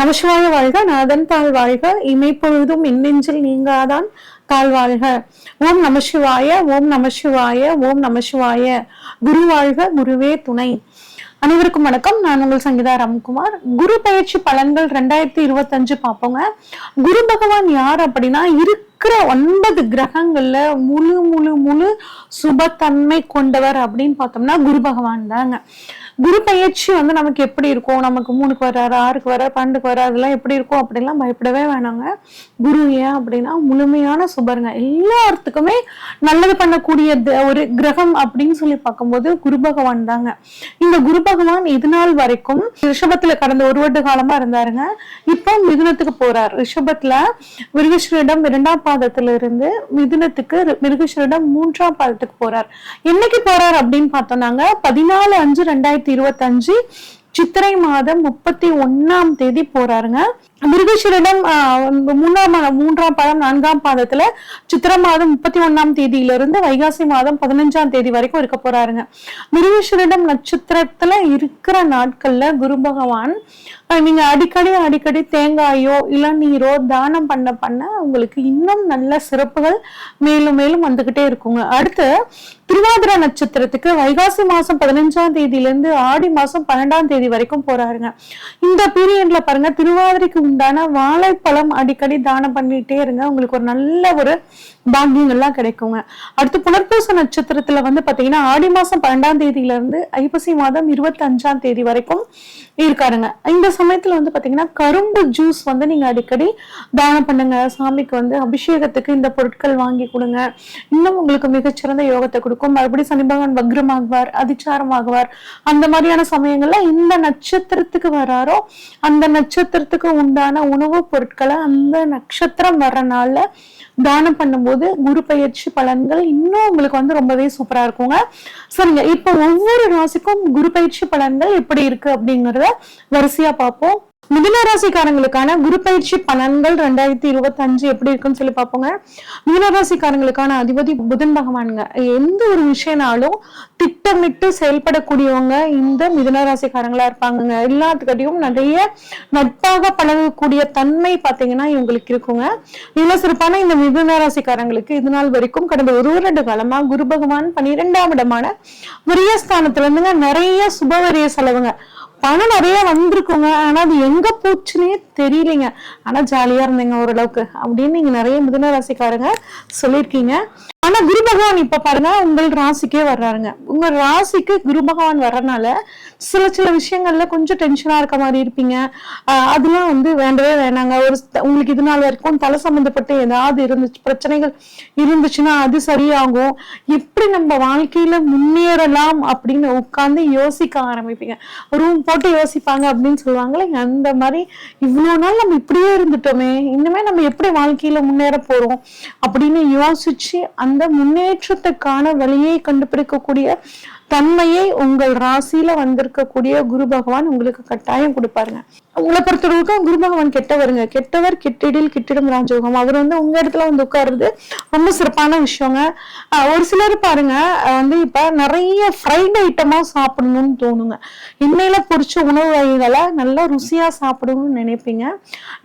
நமசிவாய வாழ்க நாதன் தாழ் வாழ்க இமைப்பொழுதும் இன்னெஞ்சில் நீங்காதான் தாழ் வாழ்க. ஓம் நமசிவாய ஓம் நமசிவாய ஓம் நமசிவாய. குரு வாழ்க குருவே துணை. அனைவருக்கும் வணக்கம். நான் உங்கள் சங்கீதா ராம்குமார். குரு பயிற்சி பலன்கள் ரெண்டாயிரத்தி இருபத்தஞ்சு பார்ப்போங்க. குரு பகவான் யார் அப்படின்னா இருக்கிற ஒன்பது கிரகங்கள்ல முழு முழு முழு சுபத்தன்மை கொண்டவர் அப்படின்னு பார்த்தோம்னா குரு பகவான் தாங்க. குரு பயிற்சி வந்து நமக்கு எப்படி இருக்கும்? நமக்கு மூணுக்கு வர்றாரு ஆறுக்கு வர பன்னெண்டுக்கு வர அதெல்லாம் எப்படி இருக்கும் அப்படிலாம் பயப்படவே வேணாங்க. குரு ஏன் அப்படின்னா முழுமையான சுபருங்க. எல்லாத்துக்குமே நல்லது பண்ணக்கூடிய த- ஒரு கிரகம் அப்படின்னு சொல்லி பார்க்கும்போது குரு பகவான் தாங்க. இந்த குரு பகவான் இது நாள் வரைக்கும் ரிஷபத்துல கடந்த ஒரு வருட காலமா இருந்தாருங்க. இப்போ மிதுனத்துக்கு போறார். ரிஷபத்துல மிருகஸ்வரிடம் இரண்டாம் பாதத்துல இருந்து மிதுனத்துக்கு மிருகஸ்வரிடம் மூன்றாம் பாதத்துக்கு போறார். என்னைக்கு போறார் அப்படின்னு பார்த்தோம்னாங்க? பதினாலு அஞ்சு ரெண்டாயிரத்தி இருபத்தஞ்சு. சித்திரை மாதம் முப்பத்தி ஒன்னாம் தேதி போறாருங்க. மிருகஸ்வரிடம் ஆஹ், மூன்றாம் பாதம் நான்காம் பாதத்துல சித்திரை மாதம் முப்பத்தி ஒன்னாம் தேதியிலிருந்து வைகாசி மாதம் பதினஞ்சாம் தேதி வரைக்கும் இருக்க போறாருங்க. மிருகஸ்வரிடம் நட்சத்திரத்துல இருக்கிற நாட்கள்ல குரு பகவான் நீங்க அடிக்கடி அடிக்கடி தேங்காயோ இளநீரோ தானம் பண்ண பண்ண உங்களுக்கு இன்னும் நல்ல சிறப்புகள் மேலும் மேலும் வந்துகிட்டே இருக்குங்க. அடுத்து திருவாதிர நட்சத்திரத்துக்கு வைகாசி மாசம் பதினஞ்சாம் தேதியிலிருந்து ஆடி மாசம் பன்னெண்டாம் தேதி வரைக்கும் போறாருங்க. இந்த பீரியட்ல பாருங்க திருவாதிரைக்கு உண்டான வாழைப்பழம் அடிக்கடி தானம் பண்ணிட்டே இருங்க. உங்களுக்கு ஒரு நல்ல ஒரு பாக்கியங்கள்லாம் கிடைக்குங்க. அடுத்து புனர்பூச நட்சத்திரத்துல வந்து பாத்தீங்கன்னா ஆடி மாசம் பன்னெண்டாம் தேதியில இருந்து ஐப்பசி மாதம் இருபத்தி அஞ்சாம் தேதி வரைக்கும் இருக்காருங்க. இந்த சமயத்துல வந்து பாத்தீங்கன்னா கரும்பு ஜூஸ் வந்து நீங்க அடிக்கடி தானம் பண்ணுங்க. சாமிக்கு வந்து அபிஷேகத்துக்கு இந்த பொருட்கள் வாங்கி கொடுங்க. இன்னும் உங்களுக்கு மிகச்சிறந்த யோகத்தை கொடுக்கும். மறுபடியும் சனி பகவான் வக்ரமாகுவார் அதிச்சாரமாகுவார். அந்த மாதிரியான சமயங்கள்ல இந்த நட்சத்திரத்துக்கு வராரோ அந்த நட்சத்திரத்துக்கு உண்டான உணவுப் பொருட்களை அந்த நட்சத்திரம் வர்ற தானம் பண்ணும்போது குரு பயிற்சி பலன்கள் இன்னும் உங்களுக்கு வந்து ரொம்பவே சூப்பரா இருக்குங்க. சரிங்க. இப்போ ஒவ்வொரு ராசிக்கும் குரு பயிற்சி பலன்கள் எப்படி இருக்கு அப்படிங்கறத வரிசையா பார்ப்போம். மிதனராசிக்காரங்களுக்கான குரு பயிற்சி பலன்கள் ரெண்டாயிரத்தி இருபத்தி அஞ்சு எப்படி இருக்குன்னு சொல்லி பார்ப்போங்க. மிதனராசிக்காரங்களுக்கான அதிபதி புதன் பகவானுங்க. எந்த ஒரு விஷயம்னாலும் திட்டமிட்டு செயல்படக்கூடியவங்க இந்த மிதனராசிக்காரங்களா இருப்பாங்க இருப்பாங்கங்க. எல்லாத்துக்கிட்டையும் நிறைய நட்பாக பழகக்கூடிய தன்மை பார்த்தீங்கன்னா இவங்களுக்கு இருக்குங்க. இவ்வளவு சிறப்பான இந்த மிதுனராசிக்காரங்களுக்கு இது நாள் வரைக்கும் கடந்த ஒரு ரெண்டு காலமா குரு பகவான் பன்னிரெண்டாம் இடமான விரியஸ்தானத்துல இருந்துங்க நிறைய சுபவரிய செலவுங்க. பணம் நிறைய வந்திருக்குங்க. ஆனா அது எங்க போச்சுன்னே தெரியலைங்க. ஆனா ஜாலியா இருந்தீங்க ஓரளவுக்கு. அப்படின்னு நீங்க நிறைய மிதுன ராசிக்காரங்க சொல்லியிருக்கீங்க. ஆனா குரு பகவான் இப்ப பாருங்க உங்கள் ராசிக்கே வர்றாருங்க. உங்க ராசிக்கு குரு பகவான் வர்றதுனால சில சில விஷயங்கள்ல கொஞ்சம் டென்ஷனா இருக்க மாதிரி இருப்பீங்க. அதெல்லாம் வந்து வேண்டவே வேணாங்க. ஒரு உங்களுக்கு இது நாள் வரைக்கும் தலை சம்பந்தப்பட்ட ஏதாவது இருந்துச்சு பிரச்சனைகள் இருந்துச்சுன்னா அது சரியாகும். எப்படி நம்ம வாழ்க்கையில முன்னேறலாம் அப்படின்னு உட்கார்ந்து யோசிக்க ஆரம்பிப்பீங்க. ரூம் போட்டு யோசிப்பாங்க அப்படின்னு சொல்லுவாங்களே அந்த மாதிரி இவ்வளவு நாள் நம்ம இப்படியே இருந்துட்டோமே இனிமே நம்ம எப்படி வாழ்க்கையில முன்னேற போறோம் அப்படின்னு யோசிச்சு அந்த முன்னேற்றத்துக்கான வழியை கண்டுபிடிக்கக்கூடிய தன்மையை உங்கள் ராசியில வந்திருக்கக்கூடிய குரு பகவான் உங்களுக்கு கட்டாயம் கொடுப்பாருங்க. உங்களை பொறுத்தவரைக்கும் குரு பகவான் கெட்டவருங்க. கெட்டவர் கெட்டிடில் கிட்டிடும் ராஜயோகம். அவர் வந்து உங்க இடத்துல வந்து உட்காருறது ரொம்ப சிறப்பான விஷயங்க. ஒரு சிலர் பாருங்க வந்து இப்ப நிறைய ஃப்ரைட் ஐட்டமா சாப்பிடணும்னு தோணுங்க. எண்ணெயில பொறிச்ச உணவு வகைகளை நல்லா ருசியா சாப்பிடணும்னு நினைப்பீங்க.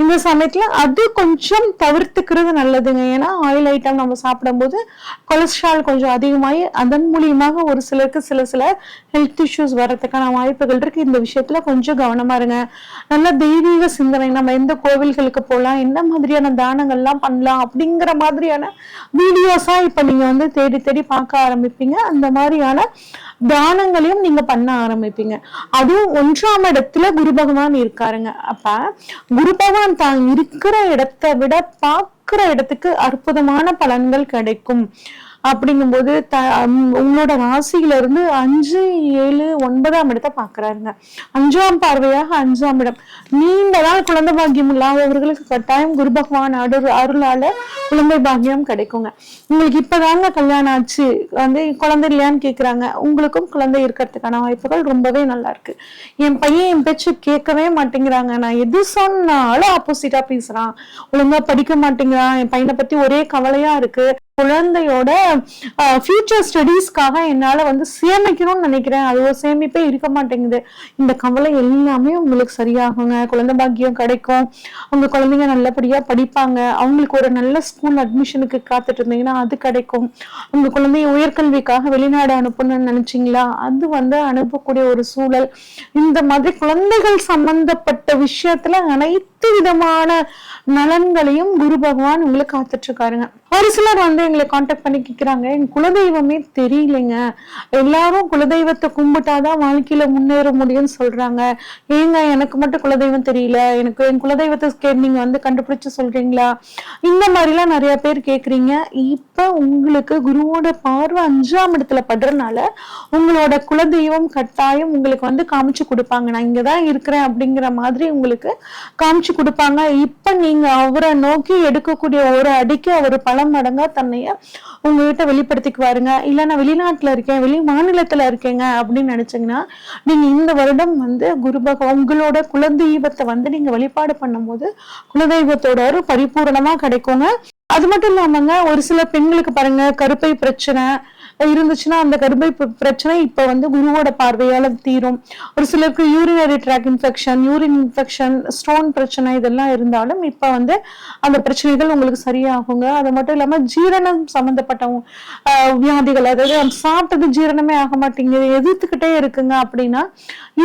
இந்த சமயத்துல அது கொஞ்சம் தவிர்த்துக்கிறது நல்லதுங்க. ஏன்னா ஆயில் ஐட்டம் நம்ம சாப்பிடும்போது கொலஸ்ட்ரால் கொஞ்சம் அதிகமாகி அதன் மூலியமாக ஒரு சிலருக்கு சில சில ஹெல்த் இஷ்யூஸ் வர்றதுக்கான வாய்ப்புகள் இருக்கு. இந்த விஷயத்துல கொஞ்சம் கவனமா இருங்க. நல்ல தெய்வீக சிந்தனை நம்ம எந்த கோவில்களுக்கு போகலாம் என்ன மாதிரியான தானங்கள்லாம் பண்ணலாம் அப்படிங்கிற மாதிரியான வீடியோஸா இப்ப நீங்க வந்து தேடி தேடி பார்க்க ஆரம்பிப்பீங்க. அந்த மாதிரியான தானங்களையும் நீங்க பண்ண ஆரம்பிப்பீங்க. அதுவும் ஒன்றாம் இடத்துல குரு பகவான் இருக்காருங்க. அப்ப குரு பகவான் தான் இருக்கிற இடத்தை விட பார்க்கிற இடத்துக்கு அற்புதமான பலன்கள் கிடைக்கும். அப்படிங்கும்போது த உம் உங்களோட ராசியில இருந்து அஞ்சு ஏழு ஒன்பதாம் இடத்தை பார்க்குறாருங்க. அஞ்சாம் பார்வையாக அஞ்சாம் இடம். நீண்ட நாள் குழந்தை பாக்கியம் இல்லாதவர்களுக்கு கட்டாயம் குரு பகவான் அருள் அருளால குழந்தை பாக்கியம் கிடைக்குங்க. உங்களுக்கு இப்பதாங்க கல்யாணம் ஆச்சு. வந்து குழந்தை இல்லையான்னு கேட்குறாங்க உங்களுக்கும் குழந்தை இருக்கிறதுக்கான வாய்ப்புகள் ரொம்பவே நல்லா இருக்கு. என் பையன் என் பேச்சு கேட்கவே மாட்டேங்கிறாங்க. நான் எது சொன்னாலும் ஆப்போசிட்டா பேசுறான். ஒழுங்கா படிக்க மாட்டேங்கிறான். என் பையனை பத்தி ஒரே கவலையா இருக்கு. குழந்தையோட ஃபியூச்சர் ஸ்டடீஸ்க்காக என்னால் வந்து சேமிக்கணும்னு நினைக்கிறேன். அது ஒரு சேமிப்பே இருக்க மாட்டேங்குது. இந்த கவலை எல்லாமே உங்களுக்கு சரியாகுங்க. குழந்தை பாக்கியம் கிடைக்கும். உங்க குழந்தைங்க நல்லபடியாக படிப்பாங்க. அவங்களுக்கு ஒரு நல்ல ஸ்கூல் அட்மிஷனுக்கு காத்துட்டு இருந்தீங்கன்னா அது கிடைக்கும். உங்க குழந்தைய உயர்கல்விக்காக வெளிநாடு அனுப்பணும்னு நினச்சிங்களா? அது வந்து அனுப்பக்கூடிய ஒரு சூழல். இந்த மாதிரி குழந்தைகள் சம்பந்தப்பட்ட விஷயத்துல அனைத்து விதமான நலன்களையும் குரு பகவான் உங்களுக்கு காத்துட்டு இருக்காருங்க. ஒரு சிலர் வந்து எங்களை காண்டாக்ட் பண்ணி கேட்குறாங்க எங்க குலதெய்வமே தெரியலைங்க. எல்லாரும் குலதெய்வத்தை கும்பிட்டாதான் வாழ்க்கையில முன்னேற முடியும்னு சொல்றாங்க. ஏங்க எனக்கு மட்டும் குலதெய்வம் தெரியல. எனக்கு என் குலதெய்வத்தை கே- நீங்க வந்து கண்டுபிடிச்சு சொல்றீங்களா? இந்த மாதிரிலாம் நிறைய பேர் கேட்குறீங்க இப்போ உங்களுக்கு குருவோட பார்வை அஞ்சாம் இடத்துல படுறதுனால உங்களோட குலதெய்வம் கட்டாயம் உங்களுக்கு வந்து காமிச்சு கொடுப்பாங்க. நான் இங்கே தான் இருக்கிறேன் அப்படிங்கிற மாதிரி உங்களுக்கு காமிச்சு கொடுப்பாங்க. இப்போ நீங்க அவரை நோக்கி எடுக்கக்கூடிய ஒரு அடிக்கு அவர் பல மடங்கா தன்னைய உங்ககிட்ட வெளிப்படுத்திக்குவாருங்க. இல்லை நான் வெளிநாட்டுல இருக்கேன் வெளி மாநிலத்துல இருக்கேங்க அப்படின்னு நினைச்சீங்கன்னா நீங்க இந்த வருடம் வந்து குரு பகவான் உங்களோட குலதெய்வத்தை வந்து நீங்க வழிபாடு பண்ணும்போது குலதெய்வத்தோட ஒரு பரிபூரணமா கிடைக்குங்க. அது மட்டும் இல்லாமங்க ஒரு சில பெண்களுக்கு பாருங்க கருப்பை பிரச்சனை இருந்துச்சுன்னா அந்த கருப்பை பிரச்சனை இப்ப வந்து குருவோட பார்வையால தீரும். ஒரு சிலருக்கு urinary tract infection urine infection stone பிரச்சனை இதெல்லாம் இருந்தாலும் இப்ப வந்து அந்த பிரச்சனைகள் உங்களுக்கு சரியாகுங்க. அது மட்டும் இல்லாம ஜீரணம் சம்பந்தப்பட்ட வியாதிகள் அதாவது சாப்பிட்டது ஜீரணமே ஆக மாட்டேங்குது எதிர்த்துக்கிட்டே இருக்குங்க அப்படின்னா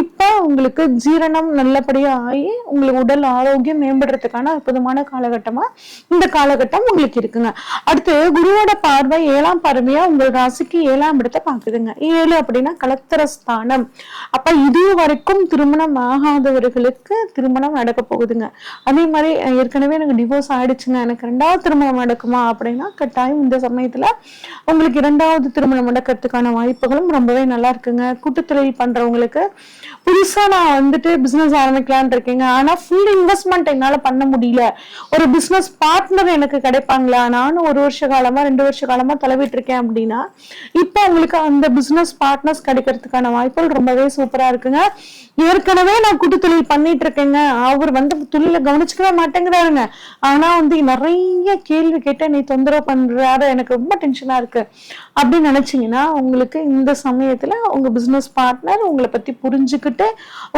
இப்ப உங்களுக்கு ஜீரணம் நல்லபடியா ஆகி உங்களுக்கு உடல் ஆரோக்கியம் மேம்படுறதுக்கான அற்புதமான காலகட்டமா இந்த காலகட்டம் உங்களுக்கு இருக்குங்க. அடுத்து குருவோட பார்வை ஏழாம் பார்வையா உங்கள் ராசிக்கு ஏழாம் இடத்தை பாக்குதுங்க ஏழு அப்படின்னா கலத்தர ஸ்தானம் அப்ப இது வரைக்கும் திருமணம் ஆகாதவர்களுக்கு திருமணம் நடக்க போகுதுங்க. அதே மாதிரி ஏற்கனவே எனக்கு டிவோர்ஸ் ஆயிடுச்சுங்க. எனக்கு ரெண்டாவது திருமணம் நடக்குமா அப்படின்னா கட்டாயம் இந்த சமயத்துல உங்களுக்கு இரண்டாவது திருமணம் நடக்கிறதுக்கான வாய்ப்புகளும் ரொம்பவே நல்லா இருக்குங்க. கூட்டுத்தொழில் பண்றவங்களுக்கு புதுசா நான் வந்துட்டு பிசினஸ் ஆரம்பிக்கலான் இருக்கேங்க. ஆனா ஃபுல் இன்வெஸ்ட்மெண்ட் என்னால பண்ண முடியல. ஒரு பிசினஸ் பார்ட்னர் எனக்கு கிடைப்பாங்களா? நானும் ஒரு வருஷ காலமா ரெண்டு வருஷ காலமா தலைவிட்டு இருக்கேன் அப்படின்னா இப்போ உங்களுக்கு அந்த பிசினஸ் பார்ட்னர்ஸ் கிடைக்கிறதுக்கான வாய்ப்புகள் ரொம்பவே சூப்பரா இருக்குங்க. ஏற்கனவே நான் கூட்டு தொழில் பண்ணிட்டு இருக்கேங்க. அவர் வந்து தொழில கவனிச்சுக்கவே மாட்டேங்கிறாருங்க. ஆனா வந்து நிறைய கேள்வி கேட்டு நீ தொந்தரவு பண்றாரு. எனக்கு ரொம்ப டென்ஷனா இருக்கு. அப்படின்னு நினைச்சீங்கன்னா உங்களுக்கு இந்த சமயத்துல உங்க பிசினஸ் பார்ட்னர் உங்களை பத்தி புரிஞ்சுக்கிட்டு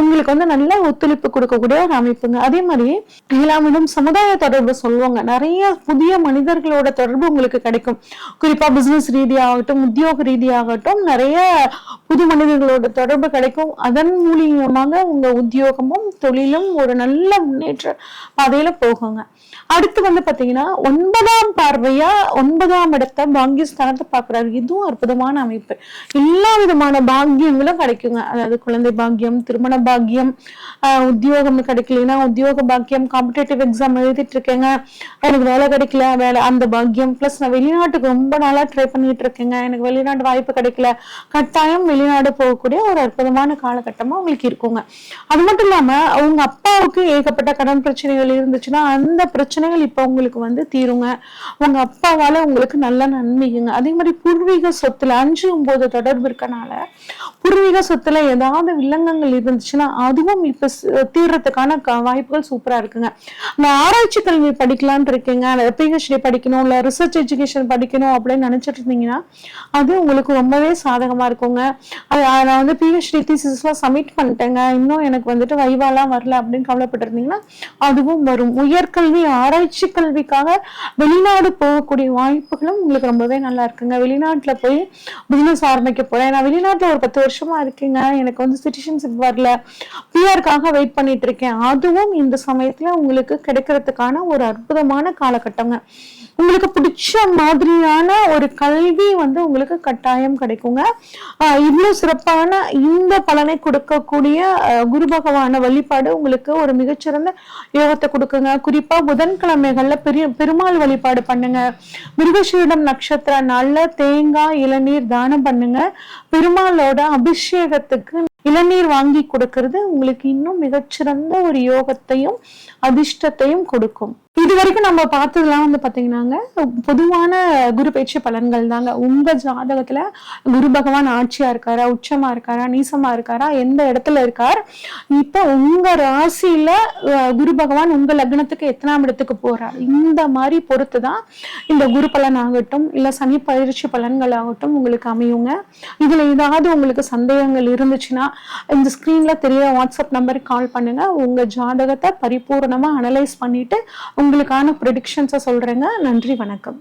உங்களுக்கு வந்து நல்ல ஒத்துழைப்பு கொடுக்கக்கூடிய ஒரு அமைப்புங்க. அதே மாதிரி ஏழாம் சமுதாய தொடர்பு சொல்லுவாங்க. நிறைய புதிய மனிதர்களோட தொடர்பு உங்களுக்கு கிடைக்கும். குறிப்பா பிசினஸ் ரீதியாகட்டும் உத்தியோக ரீதியாகட்டும் நிறைய புது மனிதர்களோட தொடர்பு கிடைக்கும். அதன் மூலியமாக உங்க உத்தியோகமும் தொழிலும் ஒரு நல்ல முன்னேற்ற பாதையில போகுங்க. அடுத்து வந்து பாத்தீங்கன்னா ஒன்பதாம் பார்வையா ஒன்பதாம் இடத்தை பாக்கியஸ்தானத்தை பாக்குறாரு. இதுவும் அற்புதமான அமைப்பு. எல்லா விதமான பாக்கியங்களும் கிடைக்குங்க. அதாவது குழந்தை பாக்கியம் திருமண பாக்கியம் ஆஹ் உத்தியோகம் கிடைக்கலனா உத்தியோக பாக்கியம் காம்படேட்டிவ் எக்ஸாம் எழுதிட்டு இருக்கேங்க. எனக்கு வேலை கிடைக்கல வேலை அந்த பாக்கியம். பிளஸ் நான் வெளிநாட்டுக்கு ரொம்ப நாளா ட்ரை பண்ணிட்டு இருக்கேங்க. எனக்கு வெளிநாட்டு வாய்ப்பு கிடைக்கல. கட்டாயம் வெளிநாடு போகக்கூடிய ஒரு அற்புதமான காலகட்டமா உங்களுக்கு இருக்குங்க. அது மட்டும் இல்லாம அவங்க அப்பாவுக்கு ஏகப்பட்ட கடன் பிரச்சனைகள் இருந்துச்சுன்னா அந்த பிரச்சனைகள் இப்ப உங்களுக்கு வந்து தீருங்க. உங்க அப்பாவால உங்களுக்கு நல்ல நன்மைங்க. அதே மாதிரி பூர்வீக சொத்துல அஞ்சு ஒன்பது தொடர்பு இருக்கனால பூர்வீக சொத்துல ஏதாவது வில்லங்கங்கள் இருந்துச்சுன்னா அதுவும் இப்ப தீர்றதுக்கான வாய்ப்புகள் சூப்பரா இருக்குங்க. நான் ஆராய்ச்சி கல்வி படிக்கலாம்னு இருக்கேங்க. பிஹெச்டி படிக்கணும் இல்ல ரிசர்ச் எஜுகேஷன் படிக்கணும் அப்படின்னு நினைச்சிட்டு இருந்தீங்கன்னா அது உங்களுக்கு ரொம்பவே சாதகமா இருக்குங்க. அது நான் வந்து பிஹெச்டி தீசிஸ்லாம் சப்மிட் பண்ணிட்டேங்க. இன்னும் எனக்கு வந்துட்டு வைவாலாம் வரல அப்படின்னு கவலைப்பட்டிருந்தீங்கன்னா அதுவும் வரும். உயர்கல்வி ஆராய்ச்சி கல்விக்காக வெளிநாடு போகக்கூடிய வாய்ப்புகளும் உங்களுக்கு ரொம்பவே நல்லா இருக்குங்க. வெளிநாட்டில் போய் பிஸ்னஸ் ஆரம்பிக்க போறேன். நான் வெளிநாட்டில் ஒரு பத்து வருஷமா இருக்கேங்க. எனக்கு வந்து சிட்டிசன்ஷிப் வரல. பிஆருக்காக வெயிட் பண்ணிட்டு இருக்கேன். அதுவும் இந்த சமயத்தில் உங்களுக்கு கிடைக்கிறதுக்கான ஒரு அற்புதமான காலகட்டங்க. உங்களுக்கு பிடிச்ச மாதிரியான ஒரு கல்வி வந்து உங்களுக்கு கட்டாயம் கிடைக்குங்க. இன்னும் சிறப்பான இந்த பலனை கொடுக்கக்கூடிய குரு பகவான வழிபாடு உங்களுக்கு ஒரு மிகச்சிறந்த யோகத்தை கொடுக்குங்க. குறிப்பா புதன்கிழமைகள்ல பெரிய பெருமாள் வழிபாடு பண்ணுங்க. மிருகசீடம் நட்சத்திர நாள்ல தேங்காய் இளநீர் தானம் பண்ணுங்க. பெருமாளோட அபிஷேகத்துக்கு இளநீர் வாங்கி கொடுக்கறது உங்களுக்கு இன்னும் மிகச்சிறந்த ஒரு யோகத்தையும் அதிர்ஷ்டத்தையும் கொடுக்கும். இது வரைக்கும் நம்ம பார்த்ததுலாம் வந்து பார்த்தீங்கன்னாங்க பொதுவான குரு பயிற்சி பலன்கள் தாங்க. உங்கள் ஜாதகத்தில் குரு பகவான் ஆட்சியா இருக்காரா உச்சமாக இருக்காரா நீசமாக இருக்காரா எந்த இடத்துல இருக்கார்? இப்போ உங்கள் ராசியில குரு பகவான் உங்கள் லக்னத்துக்கு எத்தனாம் இடத்துக்கு போறார்? இந்த மாதிரி பொறுத்து தான் இந்த குரு பலன் ஆகட்டும் இல்லை சனி பயிற்சி பலன்கள் ஆகட்டும் உங்களுக்கு அமையுங்க. இதில் ஏதாவது உங்களுக்கு சந்தேகங்கள் இருந்துச்சுன்னா இந்த ஸ்க்ரீனில் தெரிய வாட்ஸ்அப் நம்பருக்கு கால் பண்ணுங்கள் உங்கள் ஜாதகத்தை பரிபூர்ணமாக அனலைஸ் பண்ணிவிட்டு உங்களுக்கான ப்ரெடிக்ஷன்ஸை சொல்றேங்க. நன்றி வணக்கம்.